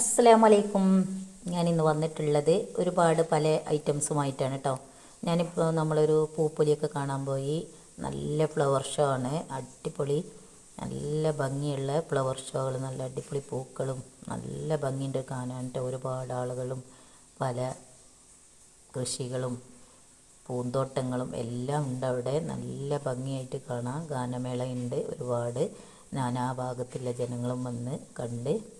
അസ്സലാമു അലൈക്കും ഇന്ന് വന്നിട്ടുള്ളത് ഒരുപാട് പല ഐറ്റംസുമായിട്ടാണ് കേട്ടോ ഞാനിപ്പോൾ നമ്മളൊരു പൂപ്പൊലിയൊക്കെ കാണാൻ പോയി. നല്ല ഫ്ലവർ ഷോ ആണ്. അടിപൊളി. നല്ല ഭംഗിയുള്ള ഫ്ലവർ ഷോകൾ നല്ല അടിപൊളി പൂക്കളും നല്ല ഭംഗിയുണ്ട് കാണാനായിട്ട് ഒരുപാട് ആളുകളും പല കൃഷികളും പൂന്തോട്ടങ്ങളും എല്ലാം ഉണ്ട് അവിടെ. നല്ല ഭംഗിയായിട്ട് കാണാം. ഗാനമേളയുണ്ട് ഒരുപാട്. നാനാഭാഗത്തുള്ള ജനങ്ങളും വന്ന് കണ്ട്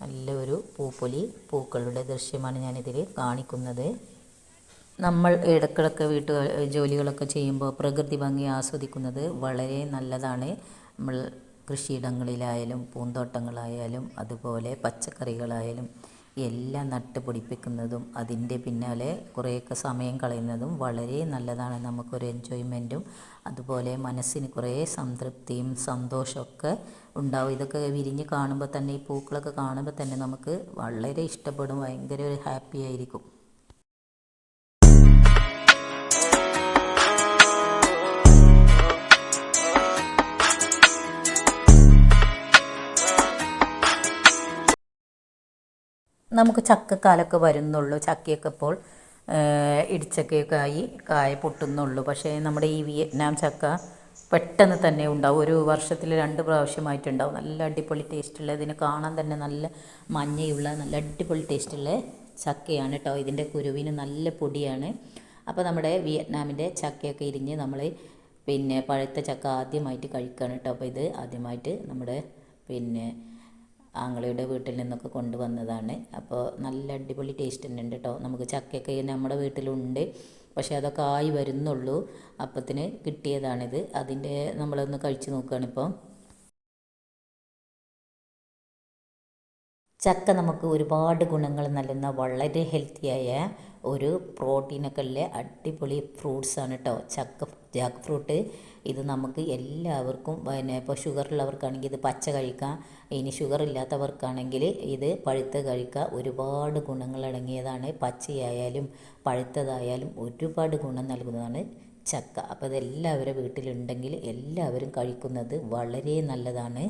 നല്ല ഒരു പൂപ്പൊലി പൂക്കളുടെ ദൃശ്യമാണ് ഞാനിതിൽ കാണിക്കുന്നത്. നമ്മൾ ഇടക്കിടക്ക് വീട്ടു ജോലികളൊക്കെ ചെയ്യുമ്പോൾ പ്രകൃതി ഭംഗി ആസ്വദിക്കുന്നത് വളരെ നല്ലതാണ്. നമ്മൾ കൃഷിയിടങ്ങളിലായാലും പൂന്തോട്ടങ്ങളായാലും അതുപോലെ പച്ചക്കറികളായാലും എല്ലാം നട്ട് പിടിപ്പിക്കുന്നതും അതിന്റെ പിന്നാലെ കുറേയൊക്കെ സമയം കളയുന്നതും വളരെ നല്ലതാണ്. നമുക്കൊരു എൻജോയ്മെന്റും അതുപോലെ മനസ്സിന് കുറേ സംതൃപ്തിയും സന്തോഷമൊക്കെ ഉണ്ടാവും. ഇതൊക്കെ വിരിഞ്ഞ് കാണുമ്പോൾ തന്നെ ഈ പൂക്കളൊക്കെ കാണുമ്പോൾ തന്നെ നമുക്ക് വളരെ ഇഷ്ടപ്പെടും. ഭയങ്കര ഒരു ഹാപ്പി ആയിരിക്കും. നമുക്ക് ചക്കക്കാലൊക്കെ വരുന്നുള്ളൂ. ചക്കയൊക്കെ ഇപ്പോൾ ഇടിച്ചക്കയൊക്കെ ആയി കായ പൊട്ടുന്നുള്ളൂ. പക്ഷേ നമ്മുടെ ഈ വിയറ്റ്നാം ചക്ക പെട്ടെന്ന് തന്നെ ഉണ്ടാവും. ഒരു വർഷത്തിൽ രണ്ട് പ്രാവശ്യമായിട്ടുണ്ടാവും. നല്ല അടിപൊളി ടേസ്റ്റുള്ള ഇതിന് കാണാൻ തന്നെ നല്ല മഞ്ഞയുള്ള നല്ല അടിപൊളി ടേസ്റ്റുള്ള ചക്കയാണ് കേട്ടോ. ഇതിന്റെ കുരുവിന് നല്ല പൊടിയാണ്. അപ്പോൾ നമ്മുടെ വിയറ്റ്നാമിന്റെ ചക്കയൊക്കെ ഇരിഞ്ഞ് നമ്മൾ പിന്നെ പഴുത്ത ചക്ക ആദ്യമായിട്ട് കഴിക്കുകയാണ് കേട്ടോ. അപ്പോൾ ഇത് ആദ്യമായിട്ട് നമ്മുടെ പിന്നെ ആങ്ങളയുടെ വീട്ടിൽ നിന്നൊക്കെ കൊണ്ടുവന്നതാണ്. അപ്പോൾ നല്ല അടിപൊളി ടേസ്റ്റ് തന്നെ ഉണ്ട് കേട്ടോ നമുക്ക് ചക്കയൊക്കെ നമ്മുടെ വീട്ടിലുണ്ട്. പക്ഷേ അതൊക്കെ ആയി വരുന്നുള്ളൂ. അപ്പത്തിന് കിട്ടിയതാണിത്. അതിന്റെ നമ്മളൊന്ന് കഴിച്ച് നോക്കുകയാണിപ്പോൾ ചക്ക നമുക്ക് ഒരുപാട് ഗുണങ്ങൾ നൽകുന്ന വളരെ ഹെൽത്തിയായ ഒരു പ്രോട്ടീനൊക്കെ ഉള്ള അടിപൊളി ഫ്രൂട്ട്സാണ് കേട്ടോ ചക്ക ജാക്ക് ഫ്രൂട്ട് ഇത് നമുക്ക് എല്ലാവർക്കും പിന്നെ ഇപ്പോൾ ഷുഗർ ഉള്ളവർക്കാണെങ്കിൽ ഇത് പച്ച കഴിക്കാം. ഇനി ഷുഗർ ഇല്ലാത്തവർക്കാണെങ്കിൽ ഇത് പഴുത്ത് കഴിക്കുക ഒരുപാട് ഗുണങ്ങളടങ്ങിയതാണ് പച്ചയായാലും പഴുത്തതായാലും ഒരുപാട് ഗുണം നൽകുന്നതാണ് ചക്ക. അപ്പോൾ ഇതെല്ലാവരും വീട്ടിലുണ്ടെങ്കിൽ എല്ലാവരും കഴിക്കുന്നത് വളരെ നല്ലതാണ്.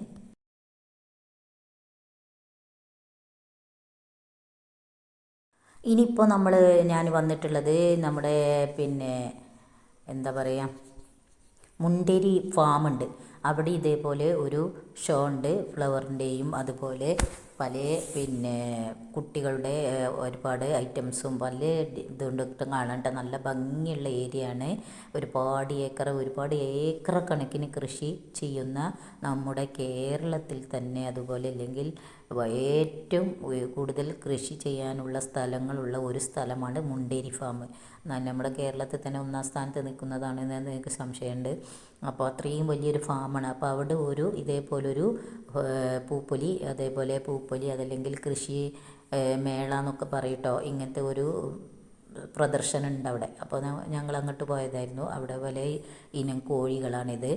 ഇനിയിപ്പോൾ നമ്മൾ ഞാൻ വന്നിട്ടുള്ളത് നമ്മുടെ പിന്നെ എന്താ പറയുക മുണ്ടേരി ഫാം ഉണ്ട് അവിടെ ഇതേപോലെ ഒരു ഷോ ഉണ്ട്. ഫ്ലവറിന്റെയും അതുപോലെ പല പിന്നെ കുട്ടികളുടെ ഒരുപാട് ഐറ്റംസും പല ഇതുകൊണ്ടൊക്കെ കാണണ്ട നല്ല ഭംഗിയുള്ള ഏരിയ ആണ് ഒരുപാട് ഏക്കർ ഒരുപാട് ഏക്കർ കണക്കിന് കൃഷി ചെയ്യുന്ന നമ്മുടെ കേരളത്തിൽ തന്നെ അതുപോലെ അല്ലെങ്കിൽ ഏറ്റവും കൂടുതൽ കൃഷി ചെയ്യാനുള്ള സ്ഥലങ്ങളുള്ള ഒരു സ്ഥലമാണ് മുണ്ടേരി ഫാം. നമ്മുടെ കേരളത്തിൽ തന്നെ ഒന്നാം സ്ഥാനത്ത് നിൽക്കുന്നതാണ് എനിക്ക് സംശയമുണ്ട്. അപ്പോൾ അത്രയും വലിയൊരു ഫാമാണ്. അപ്പോൾ അവിടെ ഒരു ഇതേപോലൊരു പൂപ്പൊലി അതേപോലെ പൂപ്പൊലി അതല്ലെങ്കിൽ കൃഷി മേള എന്നൊക്കെ പറയട്ടോ. ഇങ്ങനത്തെ ഒരു പ്രദർശനം ഉണ്ട് അവിടെ. അപ്പോൾ ഞങ്ങൾ അങ്ങോട്ട് പോയതായിരുന്നു. അവിടെ പല ഇനം കോഴികളാണിത്.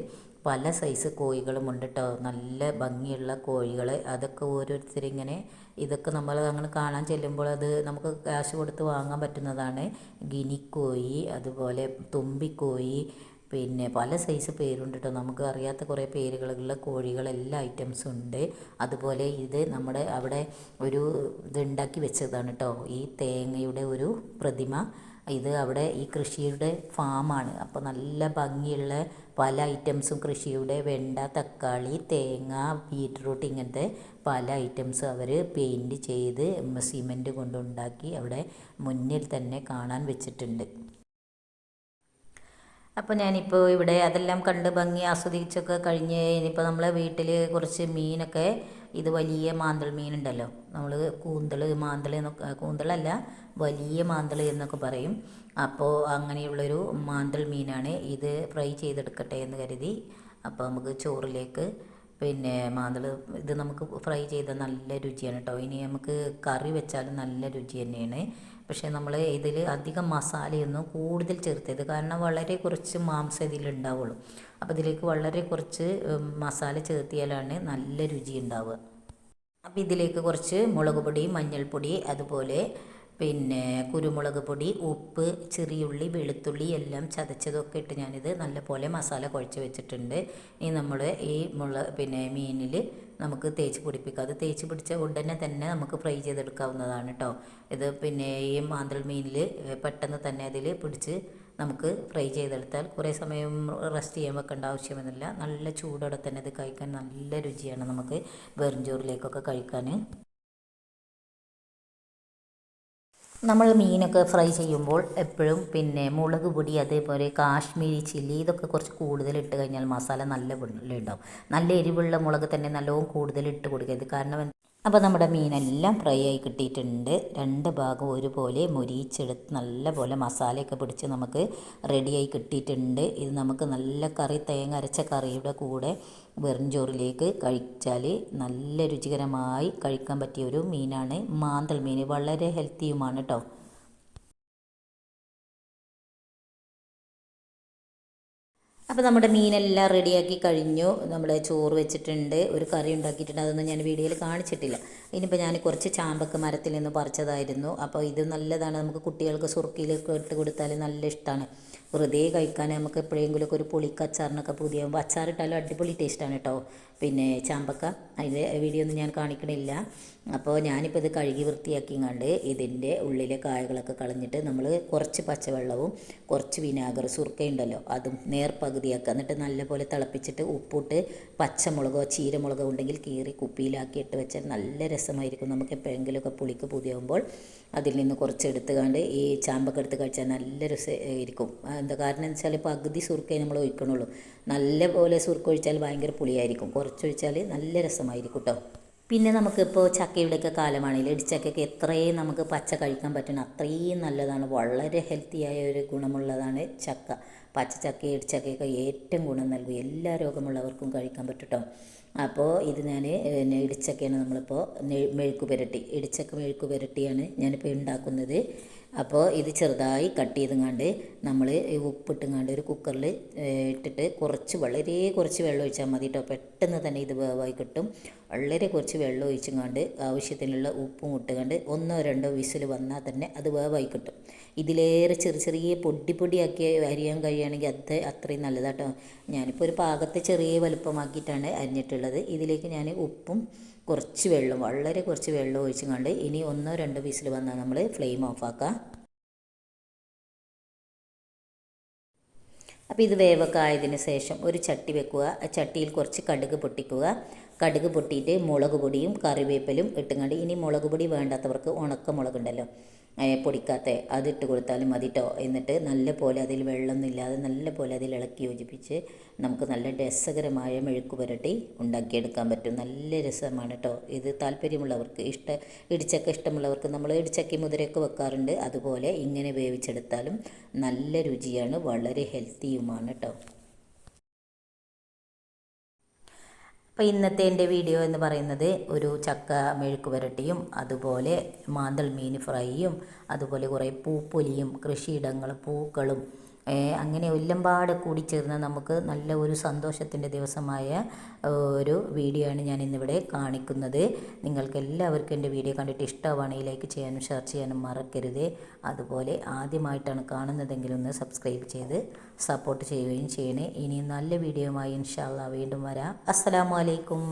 പല സൈസ് കോഴികളും ഉണ്ട് കേട്ടോ നല്ല ഭംഗിയുള്ള കോഴികൾ അതൊക്കെ ഓരോരുത്തരിങ്ങനെ ഇതൊക്കെ നമ്മൾ അങ്ങനെ കാണാൻ ചെല്ലുമ്പോൾ അത് നമുക്ക് കാശ് കൊടുത്ത് വാങ്ങാൻ പറ്റുന്നതാണ്. ഗിനിക്കോഴി അതുപോലെ തുമ്പിക്കോഴി പിന്നെ പല സൈസ് പേരുണ്ട് കേട്ടോ നമുക്ക് അറിയാത്ത കുറേ പേരുകളുള്ള കോഴികൾ എല്ലാ ഐറ്റംസും ഉണ്ട്. അതുപോലെ ഇത് നമ്മുടെ അവിടെ ഒരു ഇതുണ്ടാക്കി വെച്ചതാണ് കേട്ടോ ഈ തേങ്ങയുടെ ഒരു പ്രതിമ. ഇത് അവിടെ ഈ കൃഷിയുടെ ഫാമാണ്. അപ്പോൾ നല്ല ഭംഗിയുള്ള പല ഐറ്റംസും കൃഷിയുടെ വെണ്ട തക്കാളി തേങ്ങ ബീറ്റ്റൂട്ട് ഇങ്ങനത്തെ പല ഐറ്റംസ് അവർ പെയിന്റ് ചെയ്ത് സിമെന്റ് കൊണ്ടുണ്ടാക്കി അവിടെ മുന്നിൽ തന്നെ കാണാൻ വെച്ചിട്ടുണ്ട്. അപ്പോൾ ഞാനിപ്പോൾ ഇവിടെ അതെല്ലാം കണ്ട് ഭംഗി ആസ്വദിച്ചൊക്കെ കഴിഞ്ഞ് ഇനിയിപ്പോൾ നമ്മളെ വീട്ടിൽ കുറച്ച് മീനൊക്കെ ഇത് വലിയ മാന്തൾ മീനുണ്ടല്ലോ. നമ്മൾ കൂന്തൾ മാന്തൾ എന്നൊക്കെ കൂന്തളല്ല വലിയ മാന്തൾ എന്നൊക്കെ പറയും. അപ്പോൾ അങ്ങനെയുള്ളൊരു മാന്തൾ മീനാണ് ഇത് ഫ്രൈ ചെയ്തെടുക്കട്ടെ എന്ന് കരുതി. അപ്പോൾ നമുക്ക് ചോറിലേക്ക് പിന്നെ മാന്തൾ ഇത് നമുക്ക് ഫ്രൈ ചെയ്ത നല്ല രുചിയാണ് കേട്ടോ ഇനി നമുക്ക് കറി വെച്ചാലും നല്ല രുചി തന്നെയാണ്. പക്ഷേ നമ്മൾ ഇതിൽ അധികം മസാലയൊന്നും കൂടുതൽ ചേർത്തത് കാരണം വളരെ കുറച്ച് മാംസം ഇതിലുണ്ടാവുള്ളൂ. അപ്പോൾ ഇതിലേക്ക് വളരെ കുറച്ച് മസാല ചേർത്തിയാലാണ് നല്ല രുചി ഉണ്ടാവുക. അപ്പോൾ ഇതിലേക്ക് കുറച്ച് മുളക് പൊടി മഞ്ഞൾപ്പൊടി അതുപോലെ പിന്നെ കുരുമുളക് പൊടി ഉപ്പ് ചെറിയുള്ളി വെളുത്തുള്ളി എല്ലാം ചതച്ചതൊക്കെ ഇട്ട് ഞാനിത് നല്ലപോലെ മസാല കുഴച്ച് വെച്ചിട്ടുണ്ട്. ഇനി നമ്മൾ ഈ മുള പിന്നെ മീനിൽ നമുക്ക് തേച്ച് പിടിപ്പിക്കാം. അത് തേച്ച് പിടിച്ച ഉടനെ തന്നെ നമുക്ക് ഫ്രൈ ചെയ്തെടുക്കാവുന്നതാണ് കേട്ടോ ഇത് പിന്നെ ഈ മാന്തൽ മീനിൽ പെട്ടെന്ന് തന്നെ അതിൽ പിടിച്ച് നമുക്ക് ഫ്രൈ ചെയ്തെടുത്താൽ കുറേ സമയം റെസ്റ്റ് ചെയ്യാൻ വെക്കേണ്ട ആവശ്യമൊന്നുമില്ല. നല്ല ചൂടോടെ തന്നെ ഇത് കഴിക്കാൻ നല്ല രുചിയാണ് നമുക്ക് വെറും ചോറിലേക്കൊക്കെ കഴിക്കാൻ നമ്മൾ മീനൊക്കെ ഫ്രൈ ചെയ്യുമ്പോൾ എപ്പോഴും പിന്നെ മുളക് പൊടി അതേപോലെ കാശ്മീരി ചില്ലി ഇതൊക്കെ കുറച്ച് കൂടുതൽ ഇട്ട് കഴിഞ്ഞാൽ മസാല നല്ല ഉണ്ടാവും നല്ല എരിവുള്ള മുളക് തന്നെ നല്ലോണം കൂടുതൽ ഇട്ട് കൊടുക്കരുത്. കാരണം അപ്പോൾ നമ്മുടെ മീനെല്ലാം ഫ്രൈ ആയി കിട്ടിയിട്ടുണ്ട്. രണ്ട് ഭാഗം ഒരുപോലെ മുരിച്ചെടുത്ത് നല്ല പോലെ മസാലയൊക്കെ പിടിച്ച് നമുക്ക് റെഡിയായി കിട്ടിയിട്ടുണ്ട്. ഇത് നമുക്ക് നല്ല കറി തേങ്ങ അരച്ച കറിയുടെ കൂടെ വെറും ചോറിലേക്ക് കഴിച്ചാൽ നല്ല രുചികരമായി കഴിക്കാൻ പറ്റിയ ഒരു മീനാണ് മാന്തൽ മീൻ. വളരെ ഹെൽത്തിയുമാണ് കേട്ടോ അപ്പോൾ നമ്മുടെ മീനെല്ലാം റെഡിയാക്കി കഴിഞ്ഞു. നമ്മൾ ചോറ് വെച്ചിട്ടുണ്ട്. ഒരു കറി ഉണ്ടാക്കിയിട്ടുണ്ട്. അതൊന്നും ഞാൻ വീഡിയോയിൽ കാണിച്ചിട്ടില്ല. ഇനിയിപ്പോൾ ഞാൻ കുറച്ച് ചാമ്പക്ക് മരത്തിൽ നിന്ന് പറിച്ചതായിരുന്നു. അപ്പോൾ ഇത് നല്ലതാണ്. നമുക്ക് കുട്ടികൾക്ക് സുറുക്കിയിലൊക്കെ ഇട്ട് കൊടുത്താൽ നല്ല ഇഷ്ടമാണ് വെറുതെ കഴിക്കാൻ നമുക്ക് എപ്പോഴെങ്കിലുമൊക്കെ ഒരു പുളിക്കച്ചാറിനൊക്കെ പുതിയ അച്ചാറിട്ടാലും അടിപൊളി ടേസ്റ്റാണ് കേട്ടോ. പിന്നെ ചാമ്പക്ക അതിന്റെ വീഡിയോ ഒന്നും ഞാൻ കാണിക്കണില്ല. അപ്പോൾ ഞാനിപ്പോൾ ഇത് കഴുകി വൃത്തിയാക്കി വൃത്തിയാക്കിങ്ങാണ്ട് ഇതിന്റെ ഉള്ളിലെ കായകളൊക്കെ കളഞ്ഞിട്ട് നമ്മൾ കുറച്ച് പച്ചവെള്ളവും കുറച്ച് വിനാഗർ സുർക്കയുണ്ടല്ലോ അതും നേർ പകുതിയാക്കുക എന്നിട്ട് നല്ലപോലെ തിളപ്പിച്ചിട്ട് ഉപ്പിട്ട് പച്ചമുളകോ ചീരമുളകോ ഉണ്ടെങ്കിൽ കീറി കുപ്പിയിലാക്കി ഇട്ട് വെച്ചാൽ നല്ല രസമായിരിക്കും. നമുക്ക് എപ്പോഴെങ്കിലുമൊക്കെ പുളിക്ക് പുതിയാകുമ്പോൾ അതിൽ നിന്ന് കുറച്ച് എടുത്തുകൊണ്ട് ഈ ചാമ്പക്ക എടുത്ത് കഴിച്ചാൽ നല്ല രസമായിരിക്കും. എന്താ കാരണം എന്ന് വെച്ചാൽ പകുതി സുർക്കയെ നമ്മൾ ഒഴിക്കണുള്ളൂ. നല്ലപോലെ സുർക്ക ഒഴിച്ചാൽ ഭയങ്കര പുളിയായിരിക്കും. കുറച്ച് ഒഴിച്ചാൽ നല്ല രസമായിരിക്കും കേട്ടോ പിന്നെ നമുക്കിപ്പോൾ ചക്കയുടെയൊക്കെ കാലമാണെങ്കിൽ ഇടിച്ചക്കയൊക്കെ എത്രയും നമുക്ക് പച്ച കഴിക്കാൻ പറ്റണം. അത്രയും നല്ലതാണ്. വളരെ ഹെൽത്തിയായ ഒരു ഗുണമുള്ളതാണ് ചക്ക. പച്ച ചക്ക ഇടിച്ചക്കയൊക്കെ ഏറ്റവും ഗുണം നൽകും. എല്ലാ രോഗമുള്ളവർക്കും കഴിക്കാൻ പറ്റും അപ്പോൾ ഇത് ഞാൻ ഇടിച്ചക്കയാണ് നമ്മളിപ്പോൾ മെഴുക്ക് പുരട്ടി ഇടിച്ചക്ക മെഴുക്ക് പുരട്ടിയാണ് ഞാനിപ്പോൾ ഉണ്ടാക്കുന്നത്. അപ്പോൾ ഇത് ചെറുതായി കട്ട് ചെയ്തുങ്ങാണ്ട് നമ്മൾ ഉപ്പിട്ടുങ്ങാണ്ട് ഒരു കുക്കറിൽ ഇട്ടിട്ട് കുറച്ച് വളരെ കുറച്ച് വെള്ളം ഒഴിച്ചാൽ മതി കേട്ടോ പെട്ടെന്ന് തന്നെ ഇത് വേവായി കിട്ടും. വളരെ കുറച്ച് വെള്ളം ഒഴിച്ചും കണ്ട് ആവശ്യത്തിനുള്ള ഉപ്പും ഇട്ടുകൊണ്ട് ഒന്നോ രണ്ടോ വിസിൽ വന്നാൽ തന്നെ അത് വേവായി കിട്ടും. ഇതിലേറെ ചെറിയ ചെറിയ പൊടി പൊടിയാക്കി അരിയാൻ കഴിയുകയാണെങ്കിൽ അത് അത്രയും നല്ലതാട്ടോ. ഞാനിപ്പോൾ ഒരു പാകത്തെ ചെറിയ വലുപ്പമാക്കിയിട്ടാണ് അരിഞ്ഞിട്ടുള്ളത്. ഇതിലേക്ക് ഞാൻ ഉപ്പും കുറച്ച് വെള്ളം വളരെ കുറച്ച് വെള്ളം ഒഴിച്ചും കണ്ട് ഇനി ഒന്നോ രണ്ടോ വിസിൽ വന്നാൽ നമ്മൾ ഫ്ലെയിം ഓഫാക്കാം അപ്പോൾ ഇത് വേവൊക്കെ ആയതിന് ശേഷം ഒരു ചട്ടി വെക്കുക. ആ ചട്ടിയിൽ കുറച്ച് കടുക് പൊട്ടിക്കുക. കടുക് പൊട്ടിയിട്ട് മുളക് പൊടിയും കറിവേപ്പിലും ഇട്ടുകൊണ്ട് ഇനി മുളക് പൊടി വേണ്ടാത്തവർക്ക് ഉണക്ക മുളകുണ്ടല്ലോ പൊടിക്കാത്ത അതിട്ട് കൊടുത്താലും മതി കേട്ടോ എന്നിട്ട് നല്ല പോലെ അതിൽ വെള്ളമൊന്നും ഇല്ലാതെ നല്ല പോലെ അതിൽ ഇളക്കി യോജിപ്പിച്ച് നമുക്ക് നല്ല രസകരമായ മെഴുക്ക് പുരട്ടി ഉണ്ടാക്കിയെടുക്കാൻ പറ്റും. നല്ല രസമാണ് കേട്ടോ ഇത് താല്പര്യമുള്ളവർക്ക് ഇഷ്ട ഇടിച്ചക്ക ഇഷ്ടമുള്ളവർക്ക് നമ്മൾ ഇടിച്ചക്കി മുതിരയൊക്കെ വെക്കാറുണ്ട്. അതുപോലെ ഇങ്ങനെ വേവിച്ചെടുത്താലും നല്ല രുചിയാണ്. വളരെ ഹെൽത്തിയുമാണ് കേട്ടോ അപ്പോൾ ഇന്നത്തെ എന്റെ വീഡിയോ എന്ന് പറയുന്നത് ഒരു ചക്ക മെഴുക്ക് പുരട്ടിയും അതുപോലെ മാന്തൾ മീൻ ഫ്രൈയും അതുപോലെ കുറേ പൂപ്പൊലിയും കൃഷിയിടങ്ങൾ പൂക്കളും അങ്ങനെ ഒല്ലമ്പാട് കൂടി ചേർന്ന് നമുക്ക് നല്ല ഒരു സന്തോഷത്തിന്റെ ദിവസമായ ഒരു വീഡിയോ ആണ് ഞാൻ ഇന്നിവിടെ കാണിക്കുന്നത്. നിങ്ങൾക്ക് എല്ലാവർക്കും എന്റെ വീഡിയോ കണ്ടിട്ട് ഇഷ്ടമാണെങ്കിൽ ലൈക്ക് ചെയ്യാനും ഷെയർ ചെയ്യാനും മറക്കരുത്. അതുപോലെ ആദ്യമായിട്ടാണ് കാണുന്നതെങ്കിൽ ഒന്ന് സബ്സ്ക്രൈബ് ചെയ്ത് സപ്പോർട്ട് ചെയ്യുകയും ചെയ്യണേ. ഇനി നല്ല വീഡിയോയുമായി ഇൻഷാല്ല വീണ്ടും വരാം. അസ്സലാമലൈക്കും